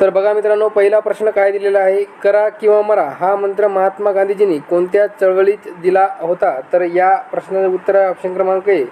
तर बघा मित्रांनो पहिला प्रश्न काय दिलेला आहे? करा किंवा मरा हा मंत्र महात्मा गांधीजींनी कोणत्या चळवळीत दिला होता? तर या प्रश्नाचं उत्तर ऑप्शन क्रमांक ए.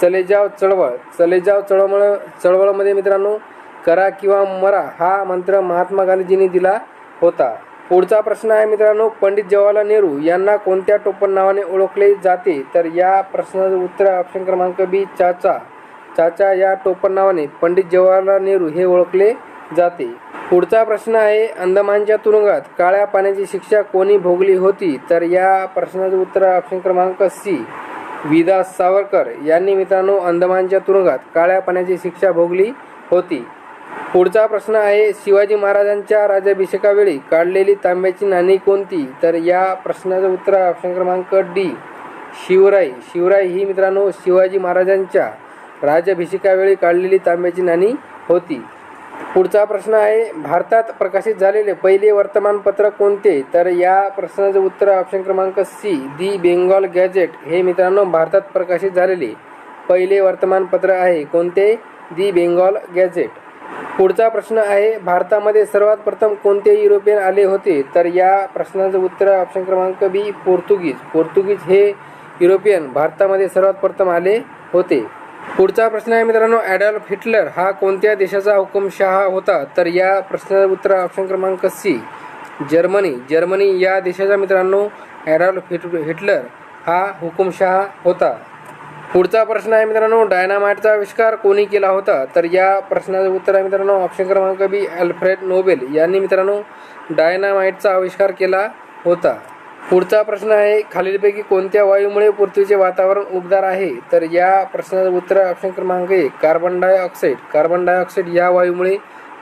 चले जाव चळवळ. चले जाव चळवळ चळवळमध्ये मित्रांनो करा किंवा मरा हा मंत्र महात्मा गांधीजींनी दिला होता. पुढचा प्रश्न आहे मित्रांनो पंडित जवाहरलाल नेहरू यांना कोणत्या टोपण नावाने ओळखले जाते? तर या प्रश्नाचं उत्तर ऑप्शन क्रमांक बी चाचा. चाचा या टोपण नावाने पंडित जवाहरलाल नेहरू हे ओळखले जाते. पुढचा प्रश्न आहे अंदमानच्या तुरुंगात काळ्या पाण्याची शिक्षा कोणी भोगली होती? तर या प्रश्नाचं उत्तर ऑप्शन क्रमांक सी विदास सावरकर यांनी मित्रांनो अंदमानच्या तुरुंगात काळ्या पाण्याची शिक्षा भोगली होती. पुढचा प्रश्न आहे शिवाजी महाराजांच्या राज्याभिषेकावेळी काढलेली तांब्याची नाणी कोणती? तर या प्रश्नाचं उत्तर ऑप्शन क्रमांक डी शिवराई शिवराई ही मित्रांनो शिवाजी महाराजांच्या राज्याभिषेकावेळी काढलेली तांब्याची नाणी होती. पुढचा प्रश्न आहे भारतात प्रकाशित झालेले पहिले वर्तमानपत्र कोणते? तर या प्रश्नाचं उत्तर ऑप्शन क्रमांक सी दी बेंगॉल गॅजेट हे मित्रांनो भारतात प्रकाशित झालेले पहिले वर्तमानपत्र आहे. कोणते? दी बेंगॉल गॅजेट पुढचा प्रश्न आहे भारतामध्ये सर्वात प्रथम कोणते युरोपियन आले होते? तर या प्रश्नाचं उत्तर ऑप्शन क्रमांक बी पोर्तुगीज. पोर्तुगीज हे युरोपियन भारतामध्ये सर्वात प्रथम आले होते. पुढचा प्रश्न आहे मित्रांनो ॲडॉल्फ हिटलर हा कोणत्या देशाचा हुकुमशहा होता? तर या प्रश्नाचं उत्तर ऑप्शन क्रमांक सी जर्मनी. जर्मनी या देशाचा मित्रांनो ॲडॉल्फ हिट हिटलर हा हुकुमशहा होता. पुढचा प्रश्न आहे मित्रांनो डायनामाइटचा आविष्कार कोणी केला होता? तर या प्रश्नाचं उत्तर आहे मित्रांनो ऑप्शन क्रमांक बी अल्फ्रेड नोबेल. यांनी मित्रांनो डायनामाइटचा आविष्कार केला होता. पुढचा प्रश्न आहे खालीलपैकी कोणत्या वायूमुळे पृथ्वीचे वातावरण उबदार आहे? तर या प्रश्नाचं उत्तर ऑप्शन क्रमांक एक कार्बन डायऑक्साईड कार्बन डायऑक्साईड या वायूमुळे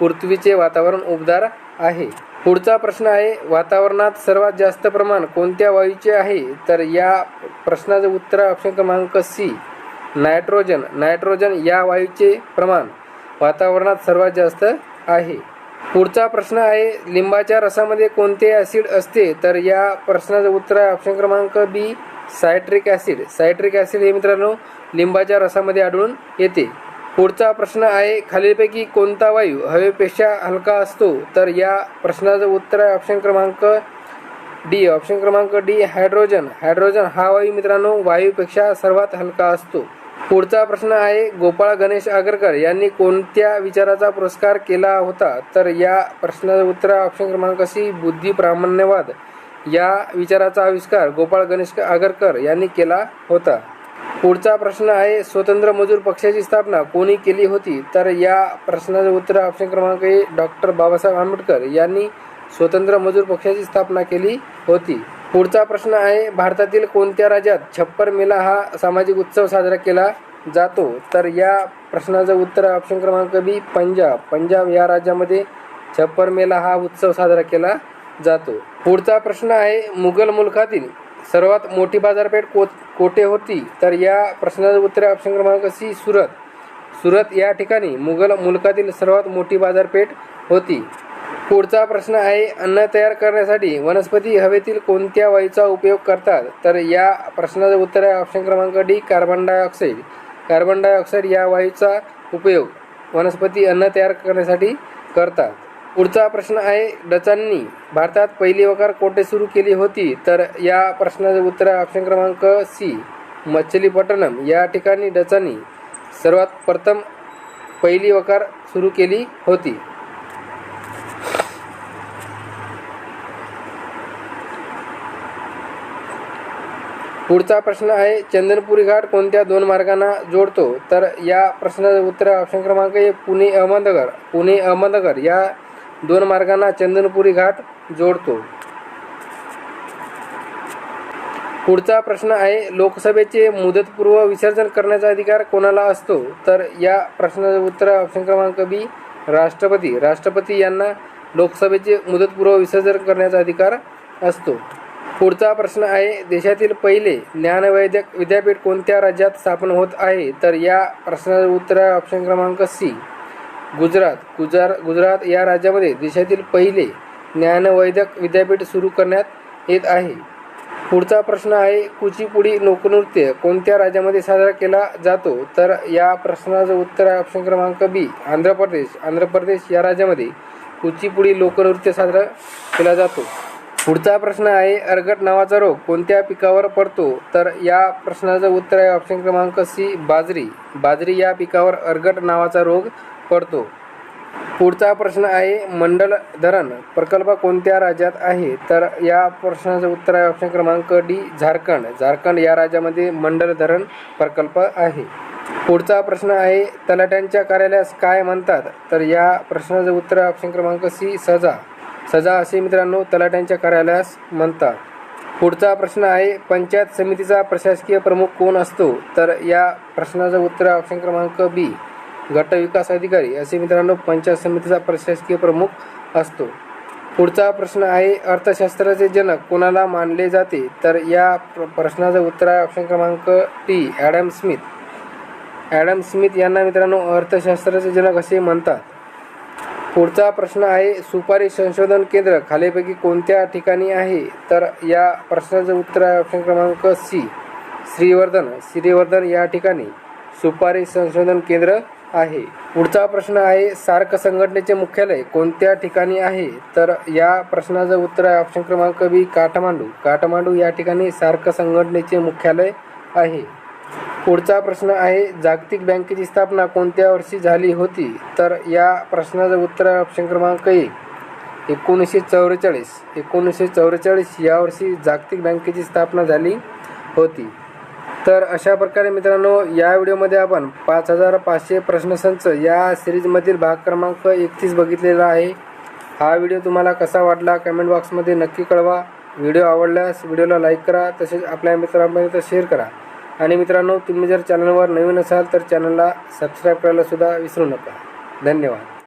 पृथ्वीचे वातावरण उबदार आहे. पुढचा प्रश्न आहे वातावरणात सर्वात जास्त प्रमाण कोणत्या वायूचे आहे? तर या प्रश्नाचं उत्तर ऑप्शन क्रमांक सी नायट्रोजन नायट्रोजन या वायूचे प्रमाण वातावरणात सर्वात जास्त आहे. पुढचा प्रश्न आहे लिंबाच्या रसामध्ये कोणते ॲसिड असते? तर या प्रश्नाचं उत्तर आहे ऑप्शन क्रमांक B citric acid citric acid हे मित्रांनो लिंबाच्या रसामध्ये आढळून येते. पुढचा प्रश्न आहे खालीलपैकी कोणता वायू हवेपेक्षा हलका असतो? तर या प्रश्नाचं उत्तर आहे ऑप्शन क्रमांक डी ऑप्शन क्रमांक डी हायड्रोजन हायड्रोजन हा वायू मित्रांनो वायूपेक्षा सर्वात हलका असतो. पुढचा प्रश्न आहे गोपाळ गणेश आगरकर यांनी कोणत्या विचाराचा पुरस्कार केला होता? तर या प्रश्नाचं उत्तर ऑप्शन क्रमांक सी बुद्धी प्रामाण्यवाद. या विचाराचा आविष्कार गोपाळ गणेश आगरकर यांनी केला होता. पुढचा प्रश्न आहे स्वतंत्र मजूर पक्षाची स्थापना कोणी केली होती? तर या प्रश्नाचं उत्तर ऑप्शन क्रमांक ए डॉक्टर बाबासाहेब आंबेडकर यांनी स्वतंत्र मजूर पक्षाची स्थापना केली होती. पुढचा प्रश्न आहे भारतातील कोणत्या राज्यात छप्पर मेला हा सामाजिक उत्सव साजरा केला जातो? तर या प्रश्नाचं उत्तर ऑप्शन क्रमांक बी पंजाब. पंजाब या राज्यामध्ये छप्पर मेला हा उत्सव साजरा केला जातो. पुढचा प्रश्न आहे मुघल मुलखातील सर्वात मोठी बाजारपेठ को कोठे होती? तर या प्रश्नाचं उत्तर ऑप्शन क्रमांक सी सुरत. सुरत या ठिकाणी मुघल मुलकातील सर्वात मोठी बाजारपेठ होती. पुढचा प्रश्न आहे अन्न तयार करण्यासाठी वनस्पती हवेतील कोणत्या वायूचा उपयोग करतात? तर या प्रश्नाचं उत्तर आहे ऑप्शन क्रमांक D carbon dioxide carbon dioxide या वायूचा उपयोग वनस्पती अन्न तयार करण्यासाठी करतात. पुढचा प्रश्न आहे डचांनी भारतात पहिली वकार कोठे सुरू केली होती? तर या प्रश्नाचं उत्तर आहे ऑप्शन क्रमांक सी मच्छलीपट्टणम या ठिकाणी डचांनी सर्वात प्रथम पहिली वकार सुरू केली होती. पुढचा प्रश्न आहे चंदनपुरी घाट कोणत्या दोन मार्गांना जोडतो? तर या प्रश्नाचं उत्तर ऑप्शन क्रमांक एक पुणे अहमदनगर. पुणे अहमदनगर या दोन मार्गांना चंदनपुरी घाट जोडतो. पुढचा प्रश्न आहे लोकसभेचे मुदतपूर्व विसर्जन करण्याचा अधिकार कोणाला असतो? तर या प्रश्नाचं उत्तर ऑप्शन क्रमांक बी राष्ट्रपती. राष्ट्रपती यांना लोकसभेचे मुदतपूर्व विसर्जन करण्याचा अधिकार असतो. पुढचा प्रश्न आहे देशातील पहिले ज्ञानवैद्यक विद्यापीठ कोणत्या राज्यात स्थापन होत आहे? तर या प्रश्नाचं उत्तर आहे ऑप्शन क्रमांक सी गुजरात. गुजर गुजरात या राज्यामध्ये देशातील पहिले ज्ञानवैद्यक विद्यापीठ सुरू करण्यात येत आहे. पुढचा प्रश्न आहे कुचीपुडी लोकनृत्य कोणत्या राज्यामध्ये साजरा केला जातो? तर या प्रश्नाचं उत्तर आहे ऑप्शन क्रमांक बी आंध्र प्रदेश. आंध्र प्रदेश या राज्यामध्ये कुचीपुडी लोकनृत्य साजरा केला जातो. पुढचा प्रश्न आहे अर्गट नावाचा रोग कोणत्या पिकावर पडतो? तर या प्रश्नाचं उत्तर आहे ऑप्शन क्रमांक सी बाजरी. बाजरी या पिकावर अर्गट नावाचा रोग पडतो. पुढचा प्रश्न आहे मंडल धरण प्रकल्प कोणत्या राज्यात आहे? तर या प्रश्नाचं उत्तर आहे ऑप्शन क्रमांक डी झारखंड. झारखंड या राज्यामध्ये मंडल धरण प्रकल्प आहे. पुढचा प्रश्न आहे तलाट्यांच्या कार्यालयास काय म्हणतात? तर या प्रश्नाचं उत्तर आहे ऑप्शन क्रमांक सी सजा. सजा असे मित्रांनो तलाट्यांच्या कार्यालयास म्हणतात. पुढचा प्रश्न आहे पंचायत समितीचा प्रशासकीय प्रमुख कोण असतो? तर या प्रश्नाचं उत्तर आहे ऑप्शन क्रमांक बी गट विकास अधिकारी असे मित्रांनो पंचायत समितीचा प्रशासकीय प्रमुख असतो. पुढचा प्रश्न आहे अर्थशास्त्राचे जनक कोणाला मानले जाते? तर या प्र प्रश्नाचं उत्तर आहे ऑप्शन क्रमांक T Adam Smith. Adam Smith यांना मित्रांनो अर्थशास्त्राचे जनक असे म्हणतात. पुढचा प्रश्न आहे सुपारी संशोधन केंद्र खालीपैकी कोणत्या ठिकाणी आहे? तर या प्रश्नाचं उत्तर आहे ऑप्शन क्रमांक सी श्रीवर्धन श्रीवर्धन या ठिकाणी सुपारी संशोधन केंद्र आहे. पुढचा प्रश्न आहे सार्क संघटनेचे मुख्यालय कोणत्या ठिकाणी आहे? तर या प्रश्नाचं उत्तर आहे ऑप्शन क्रमांक बी काठमांडू. काठमांडू या ठिकाणी सार्क संघटनेचे मुख्यालय आहे. पुढचा प्रश्न आहे जागतिक बँकेची स्थापना कोणत्या वर्षी झाली होती? तर या प्रश्नाचं उत्तर आहे ऑप्शन क्रमांक एक एकोणीसशे चौवेचाळीस एकोणीसशे चौवेचाळीस या वर्षी जागतिक बँकेची स्थापना झाली होती. तर अशा प्रकारे मित्रांनो या व्हिडिओमध्ये आपण पाच हजार पाचशे प्रश्नसंच या सिरीजमधील भाग क्रमांक एकतीस बघितलेला आहे. हा व्हिडिओ तुम्हाला कसा वाटला कमेंट बॉक्समध्ये नक्की कळवा. व्हिडिओ आवडल्यास व्हिडिओला लाईक करा तसेच आपल्या मित्रांपर्यंत शेअर करा. आणि मित्रांनो तुम्ही जर चॅनलवर नवीन असाल तर चॅनलला सबस्क्राईब करायला सुद्धा विसरू नका. धन्यवाद.